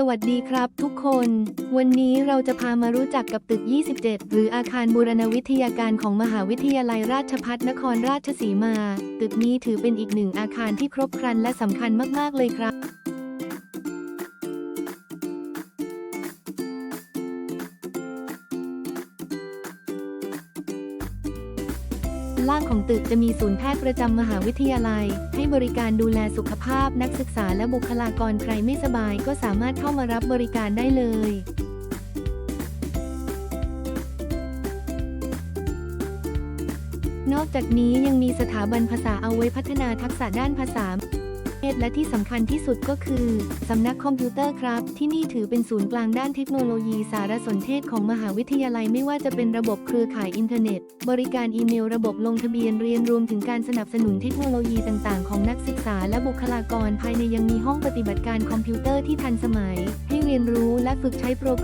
สวัสดีครับทุกคน วันนี้เราจะพามารู้จักกับตึก 27 หรืออาคารบูรณวิทยาการของมหาวิทยาลัยราชภัฏนครราชสีมา ตึกนี้ถือเป็นอีกหนึ่งอาคารที่ครบครันและสำคัญมาก ๆ เลยครับ ล่างของตึกจะมีศูนย์แพทย์ประจำมหาวิทยาลัย ให้บริการดูแลสุขภาพนักศึกษาและบุคลากรใครไม่สบายก็สามารถเข้ามารับบริการได้เลยนอกจากนี้ยังมีสถาบันภาษาเอาไว้พัฒนาทักษะด้านภาษา และที่สำคัญที่สุดก็คือสำนักคอมพิวเตอร์ครับ ที่นี่ถือเป็นศูนย์กลางด้านเทคโนโลยีสารสนเทศของมหาวิทยาลัยไม่ว่าจะเป็นระบบเครือข่ายอินเทอร์เน็ต บริการอีเมลระบบลงทะเบียนเรียนรวมถึงการสนับสนุนเทคโนโลยีต่างๆ ของนักศึกษาและบุคลากรภายในยังมีห้องปฏิบัติการคอมพิวเตอร์ที่ทันสมัย ให้เรียนรู้และฝึกใช้โปรแกรม